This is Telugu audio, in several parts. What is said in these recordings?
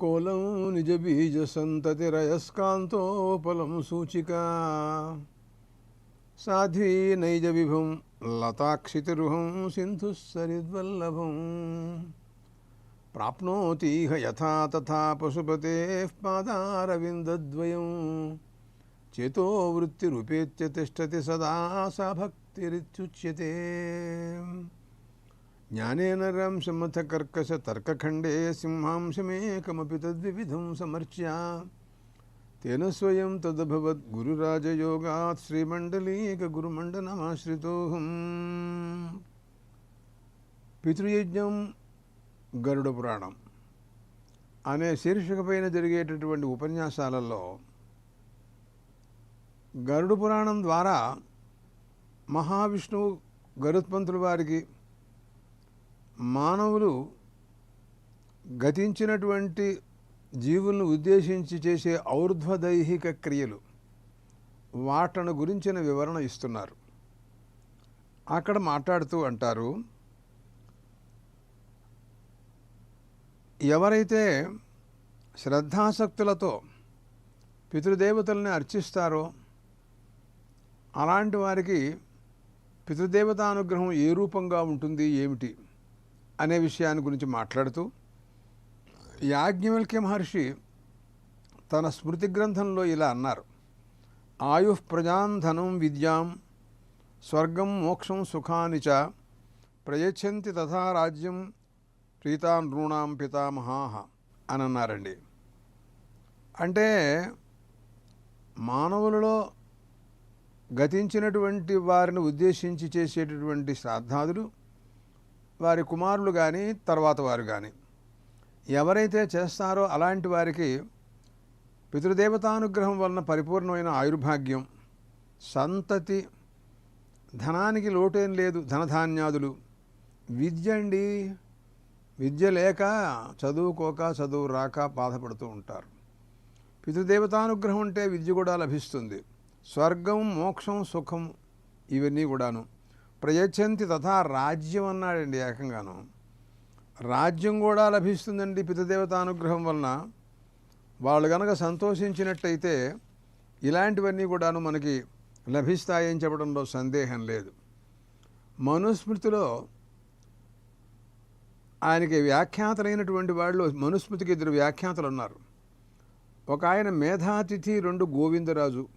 कोलों निज बीज निजबीजसन्ततिरयस्कान्तोपलं सूचिका। साध्वी नैजविभुं लताक्षितिरुहं सिंधु सरिद्वल्लभं प्राप्नोतीह यथा तथा पशुपते पादारविन्दद्वयं। चेतो वृत्तिरुपेत्य तिष्ठति सदा सा भक्तिरित्युच्यते। జ్ఞానేన రంశమథ కర్కశ తర్కఖండే సింహాంశమేకమపి తద్విధం సమర్చ్య. తేన స్వయం తదభవద్ గురురాజయోగాత్ శ్రీమండలీక గురుమండనమాశ్రితోహం పితృయజ్ఞం గరుడ పురాణం. అనే శీర్షిక పైన జరిగేటటువంటి ఉపన్యాసాలలో గరుడ పురాణం ద్వారా మహావిష్ణువు గరుత్మంతుల వారికి మానవులు గతించినటువంటి జీవులను ఉద్దేశించి చేసే ఔర్ధ్వదైహిక క్రియలు వాటను గురించిన వివరణ ఇస్తున్నారు. అక్కడ మాట్లాడుతూ అంటారు ఎవరైతే శ్రద్ధాసక్తులతో పితృదేవతల్ని అర్చిస్తారో అలాంటి వారికి పితృదేవతానుగ్రహం ఏ రూపంగా ఉంటుంది ఏమిటి? అనే విషయాన్ని గురించి మాట్లాడుతూ యాజ్ఞవల్క్య మహర్షి తన స్మృతి గ్రంథంలో ఇలా అన్నారు. ఆయు ప్రజాంధనం విద్యాం స్వర్గం మోక్షం సుఖాని చ ప్రయచ్చంతి తథా రాజ్యం ప్రీతానృణాం పితామహాహ అని అన్నారండి. అంటే మానవులలో గతించినటువంటి వారిని ఉద్దేశించి చేసేటటువంటి శ్రాద్ధాదులు వారి కుమారులు కానీ తర్వాత వారు కానీ ఎవరైతే చేస్తారో అలాంటి వారికి పితృదేవతానుగ్రహం వలన పరిపూర్ణమైన ఆయుర్భాగ్యం. సంతతి ధనానికి లోటేం లేదు ధనధాన్యాదులు. విద్య అండి విద్య లేక చదువుకోక చదువు రాక బాధపడుతూ ఉంటారు. పితృదేవతానుగ్రహం ఉంటే విద్య కూడా లభిస్తుంది. స్వర్గం మోక్షం సుఖం ఇవన్నీ కూడాను. ప్రయచంతి తథా రాజ్యం అన్నాడండి ఏకంగాను. రాజ్యం కూడా లభిస్తుందండి పితృదేవతానుగ్రహం వలన. వాళ్ళు కనుక సంతోషించినట్టయితే ఇలాంటివన్నీ కూడాను మనకి లభిస్తాయని చెప్పడంలో సందేహం లేదు. మనుస్మృతిలో ఆయనకి వ్యాఖ్యాతలైనటువంటి వాళ్ళు మనుస్మృతికి ఇద్దరు వ్యాఖ్యాతలు ఉన్నారు. ఒక ఆయన మేధాతిథి రెండు గోవిందరాజు.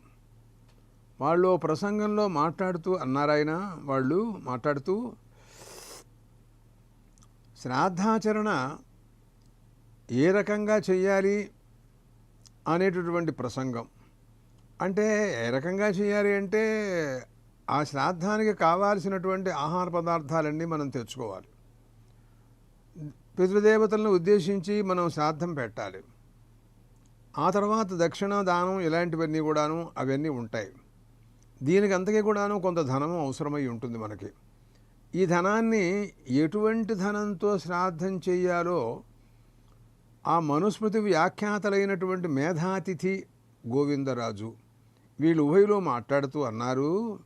వాళ్ళు ప్రసంగంలో మాట్లాడుతూ అన్నారాయన వాళ్ళు మాట్లాడుతూ శ్రాద్ధాచరణ ఏ రకంగా చెయ్యాలి అనేటటువంటి ప్రసంగం. అంటే ఏ రకంగా చేయాలి అంటే ఆ శ్రాద్ధానికి కావాల్సినటువంటి ఆహార పదార్థాలన్నీ మనం తెచ్చుకోవాలి. పితృదేవతలను ఉద్దేశించి మనం శ్రాద్ధం పెట్టాలి. ఆ తర్వాత దక్షిణ దానం ఇలాంటివన్నీ కూడాను అవన్నీ ఉంటాయి. దీనికి అంతకీ కూడాను కొంత ధనం అవసరమై ఉంటుంది మనకి. ఈ ధనాన్ని ఎటువంటి ధనంతో శ్రాద్ధం చేయాలో ఆ మనుస్మృతి వ్యాఖ్యాతలైనటువంటి మేధాతిథి గోవిందరాజు వీళ్ళు ఉభయలో మాట్లాడుతూ అన్నారు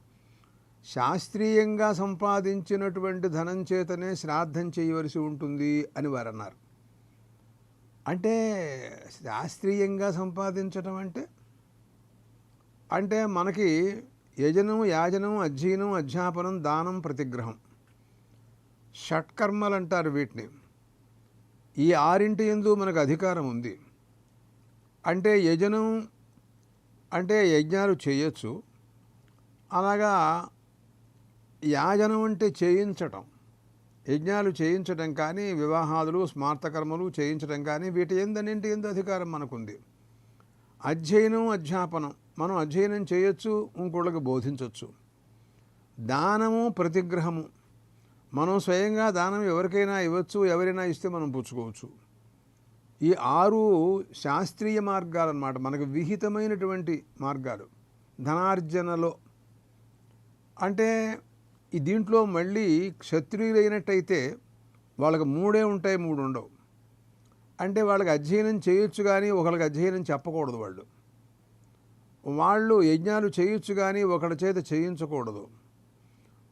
శాస్త్రీయంగా సంపాదించినటువంటి ధనం చేతనే శ్రాద్ధం చేయవలసి ఉంటుంది అని వారు అన్నారు. అంటే శాస్త్రీయంగా సంపాదించడం అంటే? అంటే మనకి యజనం యాజనం అధ్యయనం అధ్యాపనం దానం ప్రతిగ్రహం. షట్కర్మలు అంటారు వీటిని. ఈ ఆరింటి ఎందు మనకు అధికారం ఉంది అంటే యజనం అంటే యజ్ఞాలు చేయొచ్చు. అలాగా యాజనం అంటే చేయించటం. యజ్ఞాలు చేయించడం కానీ వివాహాదులు స్మార్తకర్మలు చేయించడం కానీ వీటి ఎందన్నింటి ఎందు అధికారం మనకుంది. అధ్యయనం అధ్యాపనం. మనం అధ్యయనం చేయొచ్చు ఇంకోళ్ళకి బోధించవచ్చు దానము ప్రతిగ్రహము. మనం స్వయంగా దానం ఎవరికైనా ఇవ్వచ్చు ఎవరైనా ఇస్తే మనం పుచ్చుకోవచ్చు. ఈ ఆరు శాస్త్రీయ మార్గాలు అన్నమాట మనకు విహితమైనటువంటి మార్గాలు. ధనార్జనలో. అంటే ఈ దీంట్లో మళ్ళీ క్షత్రియులైనట్టయితే వాళ్ళకి మూడే ఉంటాయి మూడు ఉండవు అంటే వాళ్ళకి అధ్యయనం చేయొచ్చు కానీ ఒకళ్ళకి అధ్యయనం చెప్పకూడదు వాళ్ళు. వాళ్ళు యజ్ఞాలు చేయొచ్చు కానీ ఒకటి చేత చేయించకూడదు.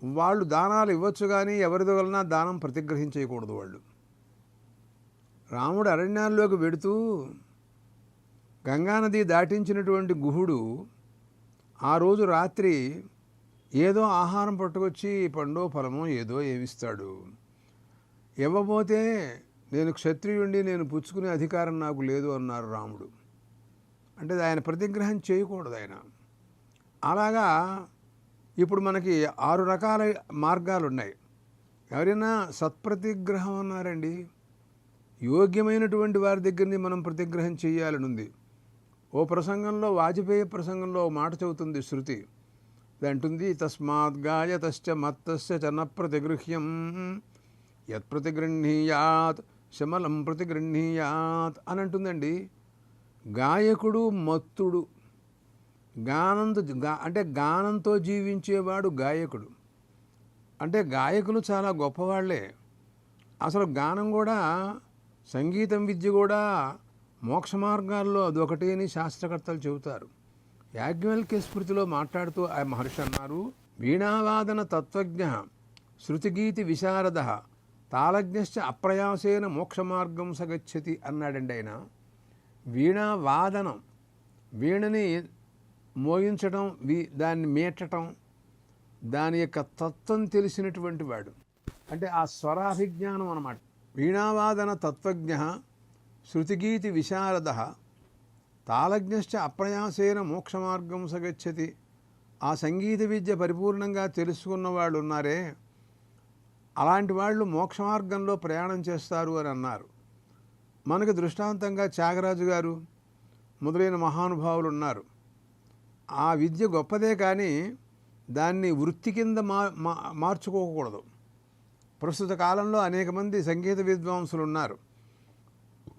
వాళ్ళు దానాలు ఇవ్వచ్చు కానీ ఎవరిది వలన దానం ప్రతిగ్రహించేయకూడదు వాళ్ళు. రాముడు అరణ్యాల్లోకి వెడుతూ గంగానది దాటించినటువంటి గుహుడు ఆ రోజు రాత్రి ఏదో ఆహారం పట్టుకొచ్చి పండో ఫలమో ఏదో ఏమిస్తాడు. ఇవ్వబోతే నేను క్షత్రియుండి నేను పుచ్చుకునే అధికారం నాకు లేదు అన్నారు రాముడు. అంటే ఆయన ప్రతిగ్రహం చేయకూడదు ఆయన. అలాగా ఇప్పుడు మనకి ఆరు రకాల మార్గాలు ఉన్నాయి ఎవరైనా సత్ప్రతిగ్రహం అన్నారండి. యోగ్యమైనటువంటి వారి దగ్గరని మనం ప్రతిగ్రహం చేయాలని ఉంది ఓ ప్రసంగంలో వాజపేయి ప్రసంగంలో మాట చెబుతుంది శృతి. ఇది అంటుంది తస్మాత్ గాయతశ్చ మత్తశ్చ చన ప్రతిగృహ్యం. యత్ ప్రతిగృహీయాత్ శమలం ప్రతిగృహీయాత్ అని అంటుందండి. గాయకుడు మత్తుడు. గానంతో గా అంటే గానంతో జీవించేవాడు గాయకుడు. అంటే గాయకులు చాలా గొప్పవాళ్ళే. అసలు గానం కూడా సంగీతం విద్య కూడా మోక్ష మార్గాల్లో అదొకటి అని శాస్త్రకర్తలు చెబుతారు. యాజ్ఞవల్క్య స్మృతిలో మాట్లాడుతూ ఆ మహర్షి అన్నారు వీణావాదన తత్వజ్ఞ శృతిగీతి విశారద తాళజ్ఞశ్చ అప్రయాసేన మోక్ష మార్గం సగచ్చతి అన్నాడండి ఆయన. వీణావాదనం. వీణని మోగించడం వీ దాన్ని మీటటం దాని యొక్క తత్వం తెలిసినటువంటి వాడు. అంటే ఆ స్వరాభిజ్ఞానం అన్నమాట. వీణావాదన తత్వజ్ఞ శృతిగీతి విశారద తాళజ్ఞశ్చ అప్రయాసేన మోక్ష మార్గం సగచ్చతి ఆ సంగీత విద్య పరిపూర్ణంగా తెలుసుకున్న వాళ్ళు ఉన్నారే అలాంటి వాళ్ళు మోక్ష మార్గంలో ప్రయాణం చేస్తారు అని అన్నారు. మనకు దృష్టాంతంగా త్యాగరాజు గారు మొదలైన మహానుభావులు ఉన్నారు. ఆ విద్య గొప్పదే కానీ దాన్ని వృత్తి కింద మా మార్చుకోకూడదు. ప్రస్తుత కాలంలో అనేక మంది సంగీత విద్వాంసులు ఉన్నారు.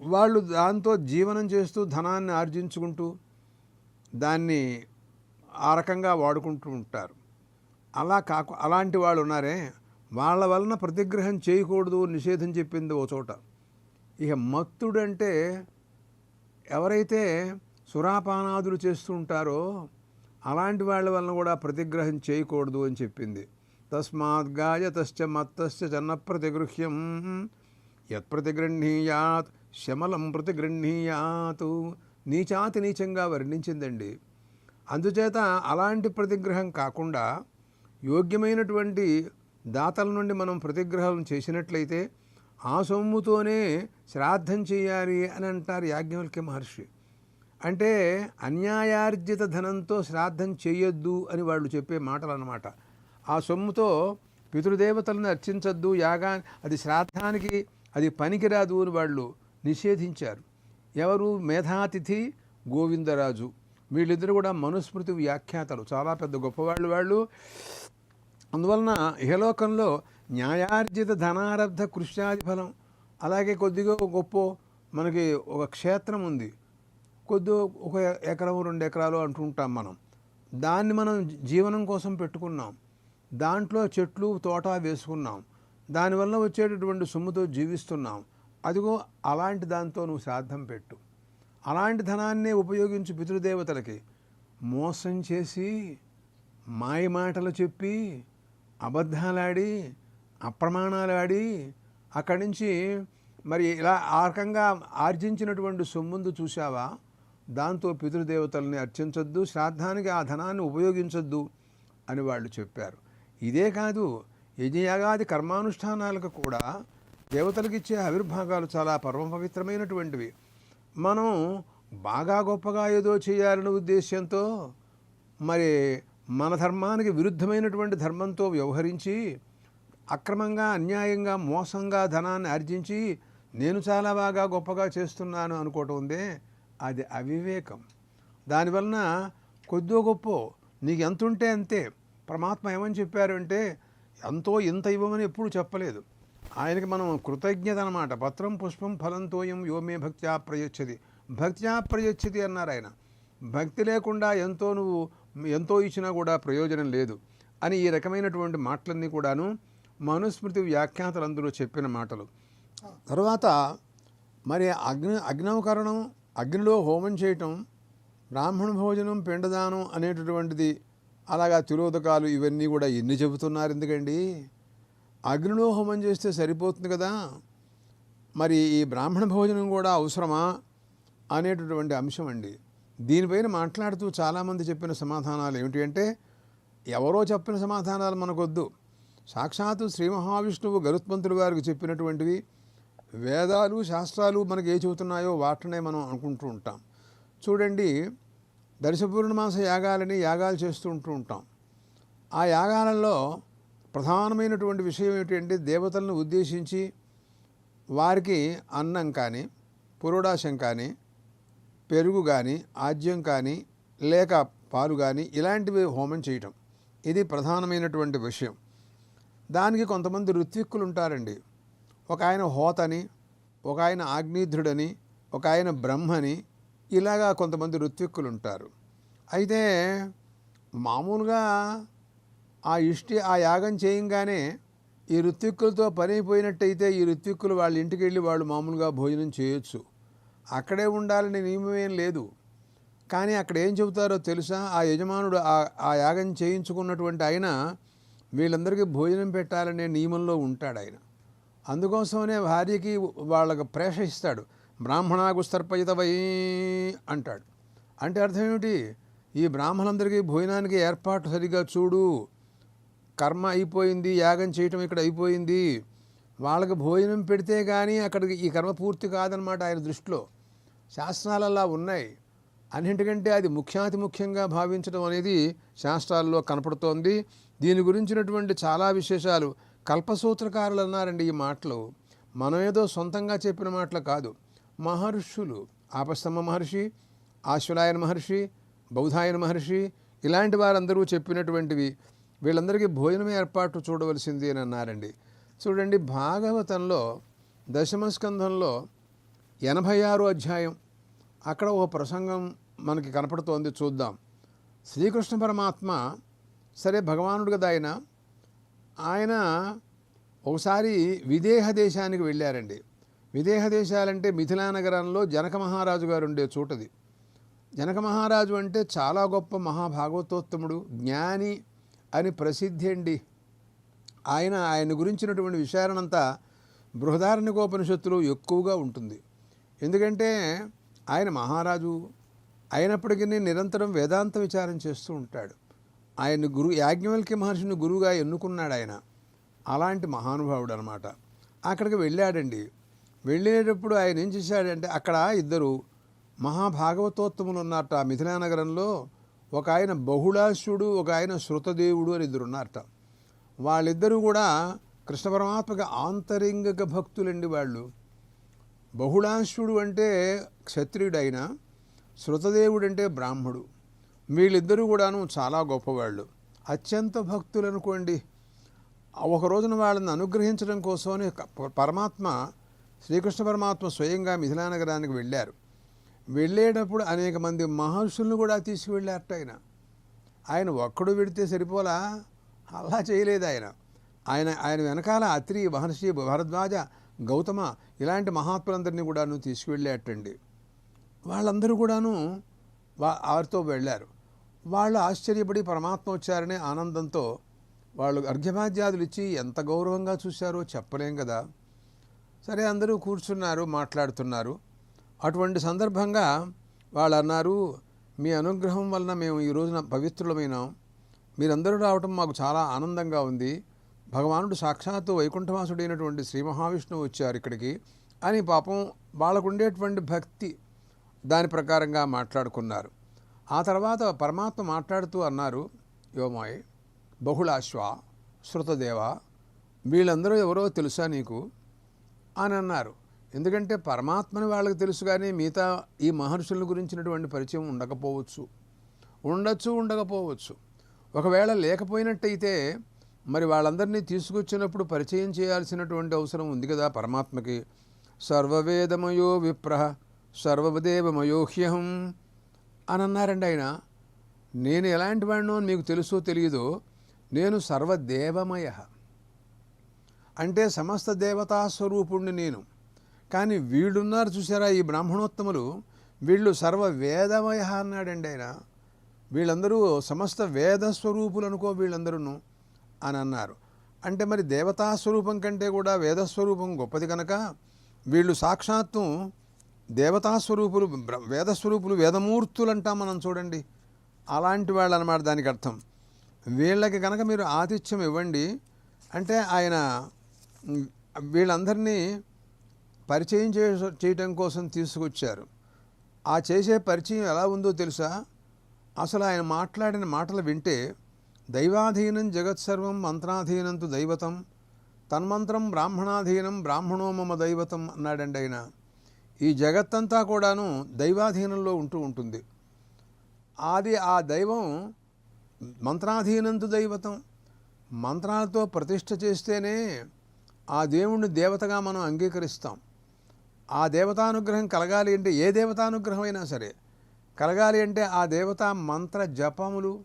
వాళ్ళు దాంతో జీవనం చేస్తూ ధనాన్ని ఆర్జించుకుంటూ దాన్ని ఆ రకంగా వాడుకుంటూ ఉంటారు. అలా కాకు అలాంటి వాళ్ళు ఉన్నారే. వాళ్ళ వలన ప్రతిగ్రహం చేయకూడదు నిషేధం చెప్పింది ఓ చోట. ఇక మత్తుడంటే ఎవరైతే సురాపానాదులు చేస్తూ ఉంటారో అలాంటి వాళ్ళ వలన కూడా ప్రతిగ్రహం చేయకూడదు అని చెప్పింది. తస్మాత్ గాయతశ్చ మత్తశ్చ చన్న ప్రతిగృహ్యం యత్ ప్రతిగృహీయాత్ శమలం ప్రతిగృహీయాత్ నీచాతి నీచంగా వర్ణించిందండి. అందుచేత అలాంటి ప్రతిగ్రహం కాకుండా యోగ్యమైనటువంటి దాతల నుండి మనం ప్రతిగ్రహం చేసినట్లయితే ఆ సొమ్ముతోనే శ్రాద్ధం చేయాలి అని అంటారు యాజ్ఞవల్క్య మహర్షి. అంటే అన్యాయార్జిత ధనంతో శ్రాద్ధం చేయొద్దు అని వాళ్ళు చెప్పే మాటలు అన్నమాట ఆ సొమ్ముతో పితృదేవతలను అర్చించొద్దు యాగా అది శ్రాద్ధానికి అది పనికిరాదు అని వాళ్ళు నిషేధించారు. ఎవరు? మేధాతిథి గోవిందరాజు. వీళ్ళిద్దరు కూడా మనుస్మృతి వ్యాఖ్యాతలు. చాలా పెద్ద గొప్పవాళ్ళు వాళ్ళు. అందువలన ఇహలోకంలో న్యాయార్జిత ధనారబ్ధ కృష్ణాది ఫలం. అలాగే కొద్దిగా గొప్ప మనకి ఒక క్షేత్రం ఉంది. కొద్ది ఒక ఎకరం రెండు ఎకరాలు అంటుంటాం మనం. దాన్ని మనం జీవనం కోసం పెట్టుకున్నాం. దాంట్లో చెట్లు తోట వేసుకున్నాం. దానివల్ల వచ్చేటటువంటి సొమ్ముతో జీవిస్తున్నాం. అదిగో అలాంటి దాంతో నువ్వు శ్రాద్ధం పెట్టు. అలాంటి ధనాన్నే ఉపయోగించి పితృదేవతలకి. మోసం చేసి మాయ మాటలు చెప్పి అబద్ధాలాడి అప్రమాణాలు ఆడి అక్కడి నుంచి మరి ఇలా ఆ రకంగా ఆర్జించినటువంటి సొమ్ముందు చూసావా దాంతో పితృదేవతల్ని అర్చించొద్దు శ్రాద్ధానికి ఆ ధనాన్ని ఉపయోగించొద్దు అని వాళ్ళు చెప్పారు. ఇదే కాదు యజ్ఞయాగాది కర్మానుష్ఠానాలకు కూడా దేవతలకు ఇచ్చే ఆవిర్భాగాలు చాలా పరమ పవిత్రమైనటువంటివి మనం బాగా గొప్పగా ఏదో చేయాలనే ఉద్దేశ్యంతో మరి మన ధర్మానికి విరుద్ధమైనటువంటి ధర్మంతో వ్యవహరించి అక్రమంగా అన్యాయంగా మోసంగా ధనాన్ని ఆర్జించి నేను చాలా బాగా గొప్పగా చేస్తున్నాను అనుకోవటం ఉందే అది అవివేకం. దానివలన కొద్దో గొప్ప నీకు ఎంత ఉంటే అంతే. పరమాత్మ ఏమని చెప్పారు అంటే ఎంతో ఇంత ఇవ్వమని ఎప్పుడు చెప్పలేదు. ఆయనకి మనం కృతజ్ఞత అనమాట పత్రం పుష్పం ఫలంతోయం యోమే భక్త్యా ప్రయచ్చది భక్త్యా ప్రయచ్చది అన్నారు ఆయన. భక్తి లేకుండా ఎంతో నువ్వు ఎంతో ఇచ్చినా కూడా ప్రయోజనం లేదు అని ఈ రకమైనటువంటి మాటలన్నీ కూడాను మనుస్మృతి వ్యాఖ్యాతలు అందులో చెప్పిన మాటలు. తర్వాత మరి అగ్ని అగ్నవకరణం అగ్నిలో హోమం చేయటం బ్రాహ్మణ భోజనం పిండదానం అనేటటువంటిది అలాగా తిరోధకాలు ఇవన్నీ కూడా ఎన్ని చెబుతున్నారు ఎందుకండి? అగ్నిలో హోమం చేస్తే సరిపోతుంది కదా? మరి ఈ బ్రాహ్మణ భోజనం కూడా అవసరమా? అనేటటువంటి అంశం అండి. దీనిపైన మాట్లాడుతూ చాలామంది చెప్పిన సమాధానాలు ఏమిటి అంటే ఎవరో చెప్పిన సమాధానాలు మనకొద్దు. సాక్షాత్తు శ్రీ మహావిష్ణువు గరుత్మంతులు గారికి చెప్పినటువంటివి వేదాలు శాస్త్రాలు మనకి ఏ చెబుతున్నాయో వాటినే మనం అనుకుంటూ ఉంటాం. చూడండి దర్శపూర్ణమాస యాగాలని యాగాలు చేస్తూ ఉంటూ ఉంటాం. ఆ యాగాలలో ప్రధానమైనటువంటి విషయం ఏమిటంటే దేవతలను ఉద్దేశించి వారికి అన్నం కానీ పురోడాశం కానీ పెరుగు కానీ ఆజ్యం కానీ లేక పాలు కానీ ఇలాంటివి హోమం చేయటం. ఇది ప్రధానమైనటువంటి విషయం. దానికి కొంతమంది ఋత్విక్కులు ఉంటారండి ఒక ఆయన హోతని ఒక ఆయన ఆగ్నేధ్రుడని ఒక ఆయన బ్రహ్మని ఇలాగా కొంతమంది ఋత్విక్కులు ఉంటారు అయితే మామూలుగా ఆ ఇష్టి ఆ యాగం చేయంగానే ఈ ఋత్విక్కులతో పని అయిపోయినట్టయితే ఈ ఋత్విక్కులు వాళ్ళ ఇంటికి వెళ్ళి వాళ్ళు మామూలుగా భోజనం చేయొచ్చు. అక్కడే ఉండాలని నియమమేం లేదు. కానీ అక్కడ ఏం చెబుతారో తెలుసా? ఆ యజమానుడు ఆ- ఆ యాగం చేయించుకున్నటువంటి ఆయన వీళ్ళందరికీ భోజనం పెట్టాలనే నియమంలో ఉంటాడు ఆయన. అందుకోసమనే భార్యకి వాళ్ళకు ప్రేషిస్తాడు బ్రాహ్మణాకు సర్పయితవై అంటాడు. అంటే అర్థం ఏమిటి? ఈ బ్రాహ్మణులందరికీ భోజనానికి ఏర్పాటు సరిగా చూడు. కర్మ అయిపోయింది యాగం చేయటం ఇక్కడ అయిపోయింది. వాళ్ళకి భోజనం పెడితే కానీ అక్కడికి ఈ కర్మ పూర్తి కాదనమాట ఆయన దృష్టిలో. శాస్త్రాలు అలా ఉన్నాయి. అన్నింటికంటే అది ముఖ్యాతి ముఖ్యంగా భావించడం అనేది శాస్త్రాల్లో కనపడుతోంది. దీని గురించినటువంటి చాలా విశేషాలు. కల్పసూత్రకారులు అన్నారండి ఈ మాటలు. మనం ఏదో సొంతంగా చెప్పిన మాటలు కాదు. మహర్షులు ఆపస్తమ్మ మహర్షి ఆశ్వలాయన మహర్షి బౌధాయన మహర్షి ఇలాంటి వారందరూ చెప్పినటువంటివి. వీళ్ళందరికీ భోజనం ఏర్పాటు చూడవలసింది అని అన్నారండి. చూడండి భాగవతంలో దశమస్కంధంలో ఎనభై ఆరు అధ్యాయం. అక్కడ ఒక ప్రసంగం మనకి కనపడుతోంది చూద్దాం. శ్రీకృష్ణ పరమాత్మ సరే భగవానుడు కదా ఆయన. ఆయన ఒకసారి విదేహ దేశానికి వెళ్ళారండి. విదేహ దేశాలంటే మిథిలా నగరంలో జనక మహారాజు గారు ఉండే చోటది. జనక మహారాజు అంటే చాలా గొప్ప మహాభాగవతోత్తముడు జ్ఞాని అని ప్రసిద్ధి అండి. ఆయన ఆయన గురించినటువంటి విచారణంతా బృహదారణ్యకోపనిషత్తులో ఎక్కువగా ఉంటుంది. ఎందుకంటే ఆయన మహారాజు అయినప్పటికీ నిరంతరం వేదాంత విచారం చేస్తూ ఉంటాడు. ఆయన గురు యాజ్ఞవల్క్య మహర్షిని గురువుగా ఎన్నుకున్నాడు ఆయన. అలాంటి మహానుభావుడు అనమాట అక్కడికి వెళ్ళాడండి. వెళ్ళేటప్పుడు ఆయన ఏం చేశాడంటే అక్కడ ఇద్దరు మహాభాగవతోత్తములు ఉన్నారట మిథిలానగరంలో ఒక ఆయన బహుళాసుడు ఒక ఆయన శృతదేవుడు అని ఇద్దరు ఉన్నారట. వాళ్ళిద్దరూ కూడా కృష్ణ పరమాత్మకి ఆంతరింగిక భక్తులండి వాళ్ళు. బహుళాంశుడు అంటే క్షత్రియుడైన శృతదేవుడు అంటే బ్రాహ్మడు. వీళ్ళిద్దరూ కూడాను చాలా గొప్పవాళ్ళు. అత్యంత భక్తులు అనుకోండి ఒక రోజున వాళ్ళని అనుగ్రహించడం కోసమని పరమాత్మ శ్రీకృష్ణ పరమాత్మ స్వయంగా మిథిలానగరానికి వెళ్ళారు. వెళ్ళేటప్పుడు అనేక మంది మహర్షులను కూడా తీసుకువెళ్ళారట ఆయన. ఆయన ఒక్కడు విడితే సరిపోలా? అలా చేయలేదు ఆయన. ఆయన ఆయన వెనకాల అత్రి మహర్షి భరద్వాజ గౌతమ ఇలాంటి మహాత్ములందరినీ కూడాను తీసుకువెళ్ళేటండి వాళ్ళందరూ కూడాను వా వారితో వెళ్ళారు. వాళ్ళు ఆశ్చర్యపడి పరమాత్మ వచ్చారనే ఆనందంతో వాళ్ళు అర్ఘ్యపాద్యాదులు ఇచ్చి ఎంత గౌరవంగా చూశారో చెప్పలేం కదా. సరే అందరూ కూర్చున్నారు మాట్లాడుతున్నారు. అటువంటి సందర్భంగా వాళ్ళు అన్నారు మీ అనుగ్రహం వలన మేము ఈ రోజున పవిత్రులమైనాం. మీరందరూ రావటం మాకు చాలా ఆనందంగా ఉంది. భగవానుడు సాక్షాత్తు వైకుంఠవాసుడైనటువంటి శ్రీ మహావిష్ణువు వచ్చారు ఇక్కడికి అని పాపం వాళ్ళకు ఉండేటువంటి భక్తి దాని ప్రకారంగా మాట్లాడుకున్నారు. ఆ తర్వాత పరమాత్మ మాట్లాడుతూ అన్నారు యోమాయ్ బహుళాశ్వ శృతదేవ వీళ్ళందరూ ఎవరో తెలుసా నీకు? అని అన్నారు. ఎందుకంటే పరమాత్మని వాళ్ళకి తెలుసు కానీ మిగతా ఈ మహర్షుల గురించినటువంటి పరిచయం ఉండకపోవచ్చు. ఉండొచ్చు ఉండకపోవచ్చు. ఒకవేళ లేకపోయినట్టయితే మరి వాళ్ళందరినీ తీసుకొచ్చినప్పుడు పరిచయం చేయాల్సినటువంటి అవసరం ఉంది కదా పరమాత్మకి. సర్వవేదమయో విప్ర సర్వదేవమయోహ్యహం అని అన్నారండి ఆయన నేను ఎలాంటి వాడినో మీకు తెలుసో తెలియదో నేను సర్వదేవమయ. అంటే సమస్త దేవతా స్వరూపుణ్ణి నేను. కానీ వీళ్ళున్నారు చూసారా ఈ బ్రాహ్మణోత్తములు? వీళ్ళు సర్వ వేదమయ అన్నాడండి ఆయన వీళ్ళందరూ సమస్త వేదస్వరూపులు అనుకో వీళ్ళందరూను అని అన్నారు అంటే మరి దేవతా స్వరూపం కంటే కూడా వేదస్వరూపం గొప్పది కనుక వీళ్ళు సాక్షాత్తు దేవతాస్వరూపులు వేదస్వరూపులు వేదమూర్తులు అంటాం మనం చూడండి. అలాంటి వాళ్ళు అనమాట దానికి అర్థం. వీళ్ళకి కనుక మీరు ఆతిథ్యం ఇవ్వండి అంటే ఆయన వీళ్ళందరినీ పరిచయం చే చేయటం కోసం తీసుకొచ్చారు. ఆ చేసే పరిచయం ఎలా ఉందో తెలుసా? అసలు ఆయన మాట్లాడిన మాటలు వింటే దైవాధీనం జగత్సర్వం మంత్రాధీనంతు దైవతం తన్మంత్రం బ్రాహ్మణాధీనం బ్రాహ్మణో మమ దైవతం అన్నాడండి ఆయన. ఈ జగత్తంతా కూడాను దైవాధీనంలో ఉంటూ ఉంటుంది. అది ఆ దైవం మంత్రాధీనంతు దైవతం. మంత్రాలతో ప్రతిష్ఠ చేస్తేనే ఆ దేవుణ్ణి దేవతగా మనం అంగీకరిస్తాం. ఆ దేవతానుగ్రహం కలగాలి అంటే ఏ దేవతానుగ్రహం అయినా సరే కలగాలి అంటే ఆ దేవత మంత్ర జపములు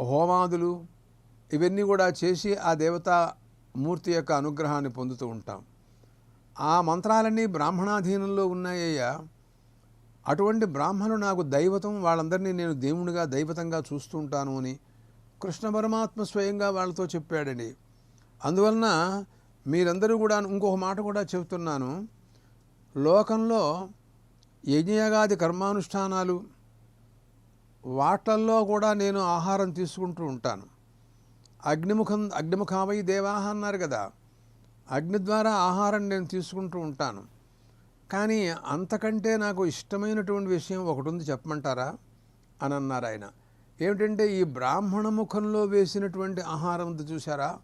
హోమాదులు ఇవన్నీ కూడా చేసి ఆ దేవతా మూర్తి యొక్క అనుగ్రహాన్ని పొందుతూ ఉంటాం. ఆ మంత్రాలన్నీ బ్రాహ్మణాధీనంలో ఉన్నాయ్యా. అటువంటి బ్రాహ్మణులు నాకు దైవతం వాళ్ళందరినీ నేను దేవునిగా దైవతంగా చూస్తూ ఉంటాను అని కృష్ణ పరమాత్మ స్వయంగా వాళ్ళతో చెప్పాడని అందువలన మీరందరూ కూడా ఇంకొక మాట కూడా చెబుతున్నాను. లోకంలో యజ్ఞయాగాది కర్మానుష్ఠానాలు వాటల్లో కూడా నేను ఆహారం తీసుకుంటూ ఉంటాను. అగ్నిముఖం అగ్నిముఖావై దేవాహ అన్నారు కదా. అగ్ని ద్వారా ఆహారం నేను తీసుకుంటూ ఉంటాను. కానీ అంతకంటే నాకు ఇష్టమైనటువంటి విషయం ఒకటి ఉంది చెప్పమంటారా? అని అన్నారు ఆయన. ఏమిటంటే ఈ బ్రాహ్మణ ముఖంలో వేసినటువంటి ఆహారం చూసారా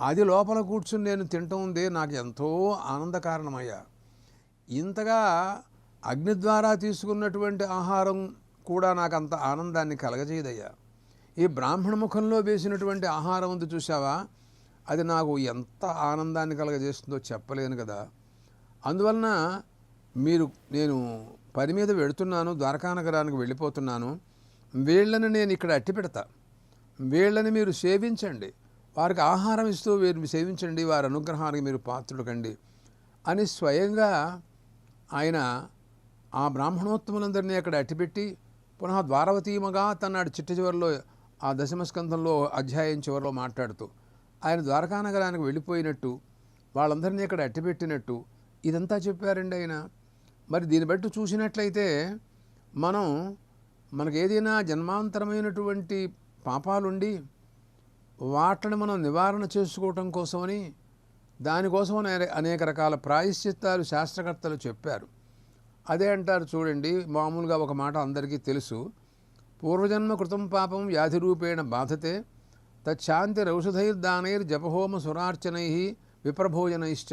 అది లోపల కూర్చుని నేను తింటూ ఉంది నాకు ఎంతో ఆనందకారణమయ్యా. ఇంతగా అగ్ని ద్వారా తీసుకున్నటువంటి ఆహారం కూడా నాకు అంత ఆనందాన్ని కలగజేయదయ్యా. ఈ బ్రాహ్మణ ముఖంలో వేసినటువంటి ఆహారం ఉంది చూసావా అది నాకు ఎంత ఆనందాన్ని కలగజేస్తుందో చెప్పలేను కదా. అందువలన మీరు నేను పని మీద వెళుతున్నాను ద్వారకానగరానికి వెళ్ళిపోతున్నాను. వీళ్ళని నేను ఇక్కడ అట్టి పెడతా. వీళ్ళని మీరు సేవించండి. వారికి ఆహారం ఇస్తూ వీరిని సేవించండి. వారి అనుగ్రహానికి మీరు పాత్రుడు కండి అని స్వయంగా ఆయన ఆ బ్రాహ్మణోత్తములందరినీ అక్కడ అట్టిపెట్టి పునః ద్వారవతీమగా తన్నాడు చిట్ట చివరిలో ఆ దశమ స్కంధంలో అధ్యాయం చివరిలో మాట్లాడుతూ ఆయన ద్వారకానగరానికి వెళ్ళిపోయినట్టు వాళ్ళందరినీ ఇక్కడ అట్టిపెట్టినట్టు ఇదంతా చెప్పారండి ఆయన. మరి దీన్ని బట్టి చూసినట్లయితే మనం మనకు ఏదైనా జన్మాంతరమైనటువంటి పాపాలుండి వాటిని మనం నివారణ చేసుకోవటం కోసమని దానికోసం అనే- అనేక రకాల ప్రాయశ్చిత్తాలు శాస్త్రకర్తలు చెప్పారు. అదే అంటారు చూడండి మామూలుగా ఒక మాట అందరికీ తెలుసు. పూర్వజన్మ కృతం పాపం వ్యాధి రూపేణ బాధతే తచ్చాంతిరౌషధైర్దానైర్ జపహోమ సురార్చనై విప్రభోజనైశ్చ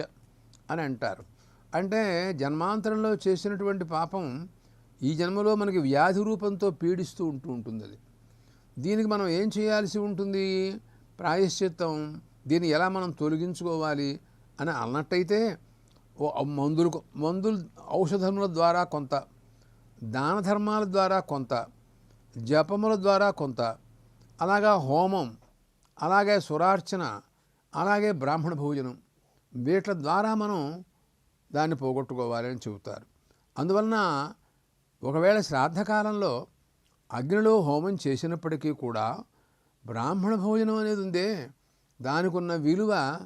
అని అంటారు. అంటే జన్మాంతరంలో చేసినటువంటి పాపం ఈ జన్మలో మనకి వ్యాధి రూపంతో పీడిస్తూ ఉంటూ ఉంటుంది అది దీనికి మనం ఏం చేయాల్సి ఉంటుంది? ప్రాయశ్చిత్తం దీన్ని ఎలా మనం తొలగించుకోవాలి అని అన్నట్టయితే ఓ మందులు మందులు ఔషధముల ద్వారా కొంత దాన ధర్మాల ద్వారా కొంత జపముల ద్వారా కొంత అలాగా హోమం అలాగే సురార్చన అలాగే బ్రాహ్మణ భోజనం. వీటి ద్వారా మనం దాన్ని పోగొట్టుకోవాలని చెబుతారు. అందువలన ఒకవేళ శ్రాద్ధకాలంలో అగ్నిలో హోమం చేసినప్పటికీ కూడా బ్రాహ్మణ భోజనం అనేది ఉందే. దానికి ఉన్న విలువ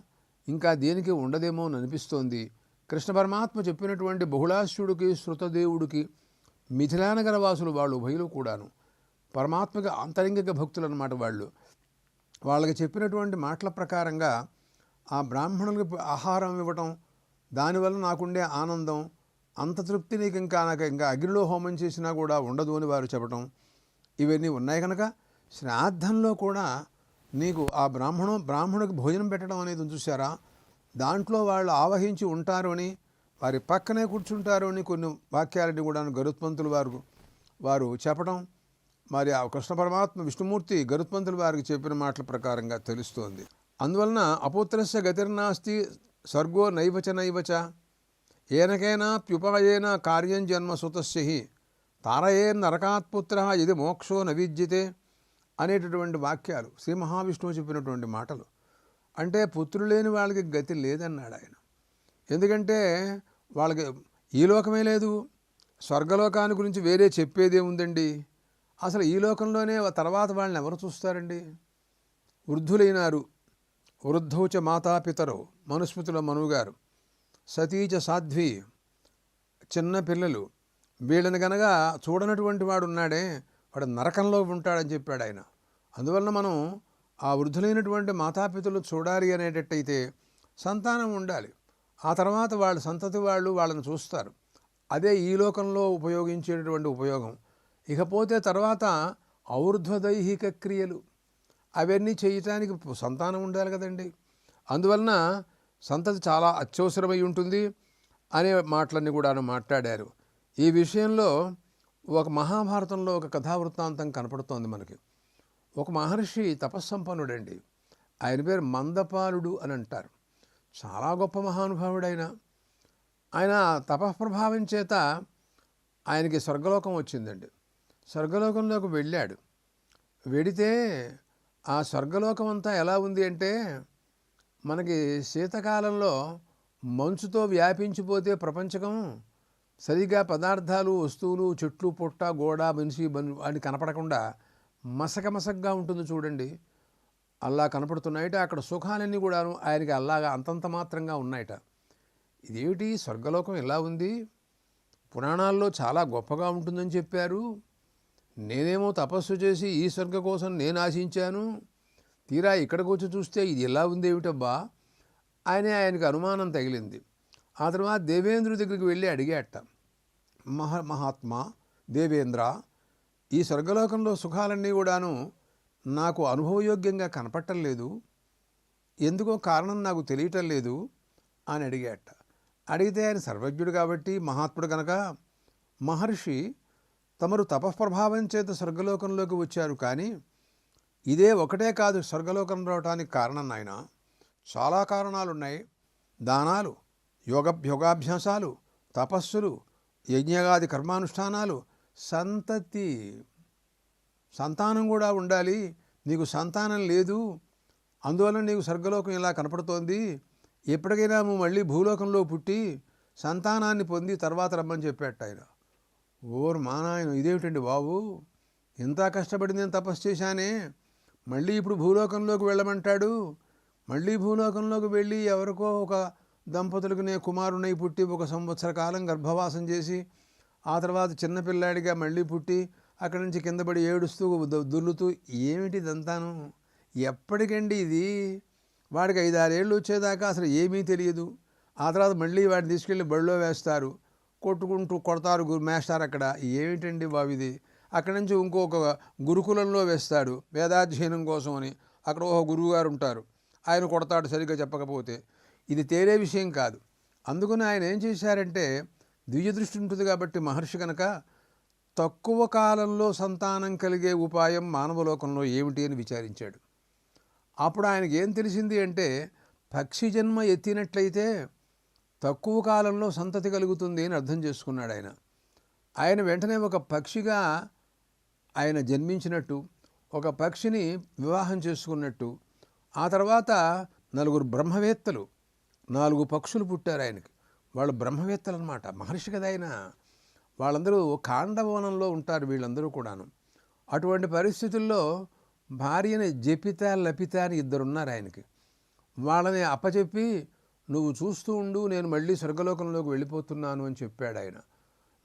ఇంకా దేనికి ఉండదేమో అని అనిపిస్తోంది. కృష్ణ పరమాత్మ చెప్పినటువంటి బహుళాశ్యుడికి శృతదేవుడికి మిథిలానగర వాసులు వాళ్ళు ఉభయులు కూడాను. పరమాత్మకి అంతరంగిక భక్తులు అన్నమాట వాళ్ళు. వాళ్ళకి చెప్పినటువంటి మాటల ప్రకారంగా ఆ బ్రాహ్మణులకు ఆహారం ఇవ్వటం దానివల్ల నాకుండే ఆనందం అంత తృప్తి నీకు ఇంకా నాకు ఇంకా అగ్నిలో హోమం చేసినా కూడా ఉండదు అని వారు చెప్పటం ఇవన్నీ ఉన్నాయి కనుక శ్రాద్ధంలో కూడా నీకు ఆ బ్రాహ్మణం బ్రాహ్మణుడికి భోజనం పెట్టడం అనేది చూసారా దాంట్లో వాళ్ళు ఆవహించి ఉంటారు అని వారి పక్కనే కూర్చుంటారు అని కొన్ని వాక్యాలని కూడా గరుత్మంతులు వారు వారు చెప్పడం మరి ఆ కృష్ణ పరమాత్మ విష్ణుమూర్తి గరుత్మంతుల వారికి చెప్పిన మాటల ప్రకారంగా తెలుస్తోంది. అందువలన అపుత్రస్య గతిర్నాస్తి స్వర్గో నైవచ నైవచ. ఏనకైనా ప్యుపాయేన కార్యం జన్మ సుతస్య తారయే నరకాత్పుత్ర ఇది మోక్షో నవిద్యతే అనేటటువంటి వాక్యాలు. శ్రీ మహావిష్ణువు చెప్పినటువంటి మాటలు. అంటే పుత్రులు లేని వాళ్ళకి గతి లేదన్నాడు ఆయన. ఎందుకంటే వాళ్ళకి ఈ లోకమే లేదు. స్వర్గలోకాన్ని గురించి వేరే చెప్పేదే ఉందండి. అసలు ఈ లోకంలోనే తర్వాత వాళ్ళని ఎవరు చూస్తారండి? వృద్ధులైనారు. వృద్ధౌచ మాతాపితరు. మనుస్మృతుల మనువు సతీచ సాధ్వి. చిన్న పిల్లలు. వీళ్ళని గనక చూడనటువంటి వాడు ఉన్నాడే వాడు నరకంలో ఉంటాడని చెప్పాడు ఆయన. అందువలన మనం ఆ వృద్ధులైనటువంటి మాతాపితలు చూడాలి అనేటట్టయితే సంతానం ఉండాలి. ఆ తర్వాత వాళ్ళ సంతతి వాళ్ళు వాళ్ళని చూస్తారు. అదే ఈ లోకంలో ఉపయోగించేటటువంటి ఉపయోగం. ఇకపోతే తర్వాత ఔర్ధ్వదైహిక క్రియలు అవన్నీ చేయటానికి సంతానం ఉండాలి కదండి. అందువలన సంతతి చాలా అత్యవసరమై ఉంటుంది అనే మాటలన్నీ కూడా మాట్లాడారు. ఈ విషయంలో ఒక మహాభారతంలో ఒక కథావృత్తాంతం కనపడుతోంది మనకి. ఒక మహర్షి తపస్సంపన్నుడండి. ఆయన పేరు మందపాలుడు అని అంటారు. చాలా గొప్ప మహానుభావుడైన. ఆయన ఆయన తపఃప్రభావం చేత ఆయనకి స్వర్గలోకం వచ్చిందండి. స్వర్గలోకంలోకి వెళ్ళాడు. వెడితే ఆ స్వర్గలోకం అంతా ఎలా ఉంది అంటే మనకి శీతకాలంలో మంచుతో వ్యాపించిపోతే ప్రపంచకం సరిగా పదార్థాలు వస్తువులు చెట్లు పుట్ట గోడ మనిషి అని కనపడకుండా మసక మసగ్గా ఉంటుంది చూడండి. అలా కనపడుతున్నాయట అక్కడ సుఖాలన్నీ కూడాను ఆయనకి అలాగా అంతంత మాత్రంగా ఉన్నాయట. ఇదేమిటి? స్వర్గలోకం ఎలా ఉంది? పురాణాల్లో చాలా గొప్పగా ఉంటుందని చెప్పారు. నేనేమో తపస్సు చేసి ఈ స్వర్గ కోసం నేను ఆశించాను. తీరా ఇక్కడికి వచ్చి చూస్తే ఇది ఎలా ఉంది ఏమిటబ్బా ఆయన ఆయనకు అనుమానం తగిలింది. ఆ తర్వాత దేవేంద్రుడి దగ్గరికి వెళ్ళి అడిగాట మహ మహాత్మా దేవేంద్ర ఈ స్వర్గలోకంలో సుఖాలన్నీ కూడాను నాకు అనుభవయోగ్యంగా కనపట్టం లేదు. ఎందుకో కారణం నాకు తెలియటం లేదు అని అడిగాట అడిగితే ఆయన సర్వజ్ఞుడు కాబట్టి మహాత్ముడు కనుక మహర్షి తమరు తపఃప్రభావం చేత స్వర్గలోకంలోకి వచ్చారు కానీ ఇదే ఒకటే కాదు స్వర్గలోకం రావటానికి కారణం నాయన. చాలా కారణాలు ఉన్నాయి దానాలు యోగ యోగాభ్యాసాలు తపస్సులు యజ్ఞగాది కర్మానుష్ఠానాలు సంతతి. సంతానం కూడా ఉండాలి. నీకు సంతానం లేదు. అందువలన నీకు స్వర్గలోకం ఇలా కనపడుతోంది. ఎప్పటికైనా మళ్ళీ భూలోకంలో పుట్టి సంతానాన్ని పొంది తర్వాత రమ్మని చెప్పాట ఆయన. ఓరు మా నాయన ఇదేమిటండి బాబు? ఇంత కష్టపడి నేను తపస్సు చేశానే. మళ్ళీ ఇప్పుడు భూలోకంలోకి వెళ్ళమంటాడు. మళ్ళీ భూలోకంలోకి వెళ్ళి ఎవరికో ఒక దంపతులకు నేను కుమారునై పుట్టి ఒక సంవత్సర కాలం గర్భవాసం చేసి ఆ తర్వాత చిన్నపిల్లాడిగా మళ్ళీ పుట్టి అక్కడి నుంచి కిందపడి ఏడుస్తూ దుర్లుతూ దుల్లుతూ ఏమిటి ఇదంతాను? ఎప్పటికండి ఇది? వాడికి ఐదారేళ్ళు వచ్చేదాకా అసలు ఏమీ తెలియదు. ఆ తర్వాత మళ్ళీ వాడిని తీసుకెళ్ళి బడిలో వేస్తారు. కొట్టుకుంటూ కొడతారు గురు మేస్తారు అక్కడ. ఏమిటండి బావిది అక్కడి నుంచి ఇంకొక గురుకులంలో వేస్తాడు వేదాధ్యయనం కోసం అని. అక్కడ ఒక గురువుగారు ఉంటారు. ఆయన కొడతాడు సరిగ్గా చెప్పకపోతే. ఇది తేలే విషయం కాదు. అందుకని ఆయన ఏం చేశారంటే దివ్య దృష్టి ఉంటుంది కాబట్టి మహర్షి కనుక తక్కువ కాలంలో సంతానం కలిగే ఉపాయం మానవలోకంలో ఏమిటి అని విచారించాడు. అప్పుడు ఆయనకి ఏం తెలిసింది అంటే పక్షి జన్మ ఎత్తినట్లయితే తక్కువ కాలంలో సంతతి కలుగుతుంది అని అర్థం చేసుకున్నాడు ఆయన. ఆయన వెంటనే ఒక పక్షిగా ఆయన జన్మించినట్టు ఒక పక్షిని వివాహం చేసుకున్నట్టు ఆ తర్వాత నలుగురు బ్రహ్మవేత్తలు నాలుగు పక్షులు పుట్టారు ఆయనకి. వాళ్ళు బ్రహ్మవేత్తలు అనమాట మహర్షి కదా ఆయన. వాళ్ళందరూ కాండవనంలో ఉంటారు వీళ్ళందరూ కూడాను. అటువంటి పరిస్థితుల్లో భార్యని జపిత లపిత అని ఇద్దరు ఉన్నారు ఆయనకి. వాళ్ళని అప్పచెప్పి నువ్వు చూస్తూ ఉండు నేను మళ్ళీ స్వర్గలోకంలోకి వెళ్ళిపోతున్నాను అని చెప్పాడు ఆయన.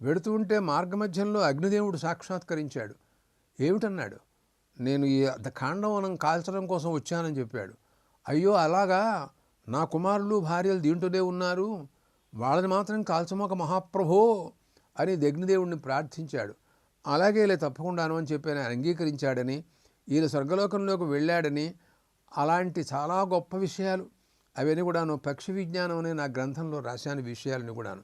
వెడుతూ ఉంటే మార్గమధ్యంలో అగ్నిదేవుడు సాక్షాత్కరించాడు. ఏమిటన్నాడు? నేను ఈ ద- కాండవనం కాల్చడం కోసం వచ్చానని చెప్పాడు. అయ్యో అలాగా? నా కుమారులు భార్యలు దీంట్లోనే ఉన్నారు. వాళ్ళని మాత్రం కాల్చమోక మహాప్రభో అని అగ్నిదేవుడిని ప్రార్థించాడు. అలాగే ఇలా తప్పకుండాను అని చెప్పి ఆయన అంగీకరించాడని ఈయన స్వర్గలోకంలోకి వెళ్ళాడని అలాంటి చాలా గొప్ప విషయాలు. అవన్నీ కూడాను పక్షి విజ్ఞానం అనే నా గ్రంథంలో రాశాను విషయాలని కూడాను.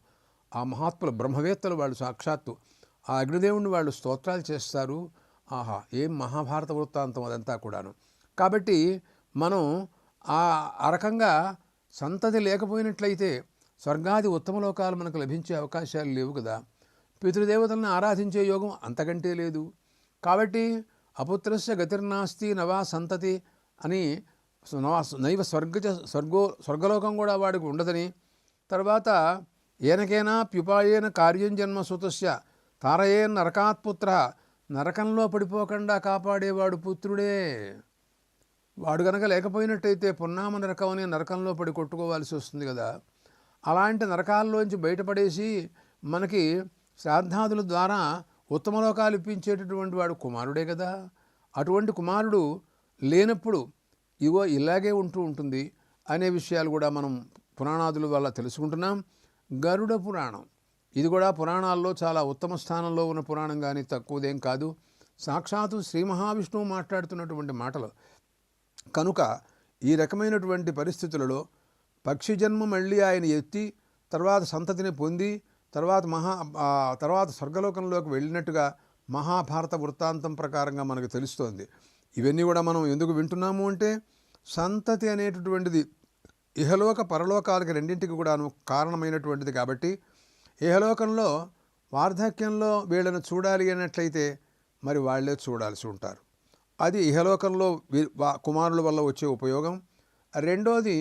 ఆ మహాత్ములు బ్రహ్మవేత్తలు వాళ్ళు సాక్షాత్తు ఆ అగ్నిదేవుని వాళ్ళు స్తోత్రాలు చేస్తారు. ఆహా ఏం మహాభారత వృత్తాంతం అదంతా కూడాను. కాబట్టి మనం ఆ ఆ రకంగా సంతతి లేకపోయినట్లయితే స్వర్గాది ఉత్తమ లోకాలు మనకు లభించే అవకాశాలు లేవు కదా. పితృదేవతలను ఆరాధించే యోగం అంతకంటే లేదు. కాబట్టి అపుత్రస్య గతిర్నాస్తి నవా సంతతి అని నైవ స్వర్గ స్వర్గో స్వర్గలోకం కూడా వాడికి ఉండదని. తర్వాత ఏనకైనా ప్యుపాయేన కార్యం జన్మ సుతస్య తారయే నరకాత్పుత్ర నరకంలో పడిపోకుండా కాపాడేవాడు పుత్రుడే. వాడు గనక లేకపోయినట్టయితే పున్నామ నరకం అనే నరకంలో పడి కొట్టుకోవాల్సి వస్తుంది కదా. అలాంటి నరకాల్లోంచి బయటపడేసి మనకి శ్రాద్ధాదుల ద్వారా ఉత్తమలోకాలు ఇప్పించేటటువంటి వాడు కుమారుడే కదా. అటువంటి కుమారుడు లేనప్పుడు ఇగో ఇలాగే ఉంటూ ఉంటుంది అనే విషయాలు కూడా మనం పురాణాదుల వల్ల తెలుసుకుంటున్నాం. గరుడ పురాణం. ఇది కూడా పురాణాల్లో చాలా ఉత్తమ స్థానంలో ఉన్న పురాణం కానీ తక్కువదేం కాదు. సాక్షాత్తు శ్రీ మహావిష్ణువు మాట్లాడుతున్నటువంటి మాటలు. కనుక ఈ రకమైనటువంటి పరిస్థితులలో పక్షి జన్మ మళ్ళీ ఆయన ఎత్తి తర్వాత సంతతిని పొంది తర్వాత మహా తర్వాత స్వర్గలోకంలోకి వెళ్ళినట్టుగా మహాభారత వృత్తాంతం ప్రకారంగా మనకు తెలుస్తోంది. ఇవన్నీ కూడా మనం ఎందుకు వింటున్నాము అంటే సంతతి అనేటటువంటిది ఇహలోక పరలోకాలకి రెండింటికి కూడా కారణమైనటువంటిది కాబట్టి ఇహలోకంలో వార్ధక్యంలో వీళ్ళను చూడాలి అన్నట్లయితే మరి వాళ్ళే చూడాల్సి ఉంటారు. అది ఇహలోకంలో కుమారుల వల్ల వచ్చే ఉపయోగం. రెండోది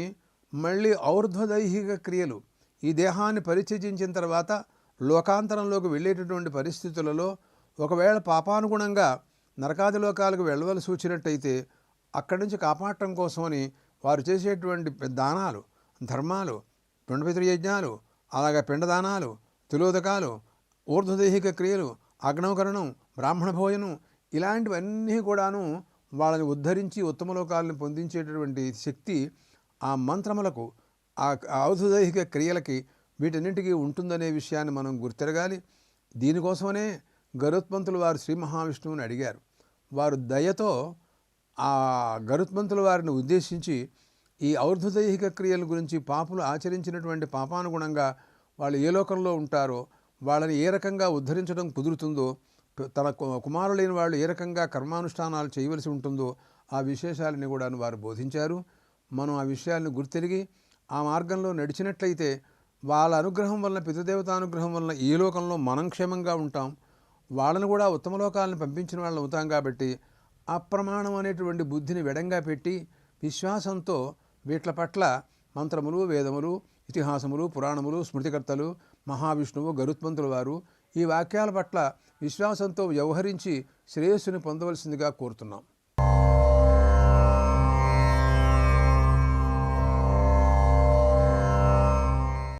మళ్ళీ ఔర్ధ్వదైహిక క్రియలు. ఈ దేహాన్ని పరిత్యజించిన తర్వాత లోకాంతరంలోకి వెళ్ళేటటువంటి పరిస్థితులలో ఒకవేళ పాపానుగుణంగా నరకాది లోకాలకు వెళ్ళవలసి వచ్చినట్టయితే అక్కడి నుంచి కాపాడటం కోసమని వారు చేసేటువంటి దానాలు ధర్మాలు పిండపితృ యజ్ఞాలు అలాగే పిండదానాలు తిలోదకాలు ఊర్ధ్వదైహిక క్రియలు అగ్నవకరణం బ్రాహ్మణ భోజనం ఇలాంటివన్నీ కూడాను వాళ్ళని ఉద్ధరించి ఉత్తమ లోకాలను పొందించేటటువంటి శక్తి ఆ మంత్రములకు ఆ ఔధదైహిక క్రియలకి వీటన్నింటికీ ఉంటుందనే విషయాన్ని మనం గుర్తెరగాలి. దీనికోసమనే గరుత్మంతులు వారు శ్రీ మహావిష్ణువుని అడిగారు. వారు దయతో ఆ గరుత్మంతుల వారిని ఉద్దేశించి ఈ ఔర్ధదైహిక క్రియల గురించి పాపులు ఆచరించినటువంటి పాపానుగుణంగా వాళ్ళు ఏ లోకంలో ఉంటారో వాళ్ళని ఏ రకంగా ఉద్ధరించడం కుదురుతుందో తన కు- కుమారులైన వాళ్ళు ఏ రకంగా కర్మానుష్ఠానాలు చేయవలసి ఉంటుందో ఆ విశేషాలని కూడా వారు బోధించారు. మనం ఆ విషయాలను గుర్తెరిగి ఆ మార్గంలో నడిచినట్లయితే వాళ్ళ అనుగ్రహం వలన పితృదేవత అనుగ్రహం వలన ఈ లోకంలో మనం క్షేమంగా ఉంటాం వాళ్ళను కూడా ఉత్తమ లోకాలను పంపించిన వాళ్ళని అవుతాం కాబట్టి అప్రమాణం అనేటువంటి బుద్ధిని వెడంగా పెట్టి విశ్వాసంతో వీట్ల పట్ల మంత్రములు వేదములు ఇతిహాసములు పురాణములు స్మృతికర్తలు మహావిష్ణువు గరుత్మంతుల వారు ఈ వాక్యాల పట్ల విశ్వాసంతో వ్యవహరించి శ్రేయస్సుని పొందవలసిందిగా కోరుతున్నాం.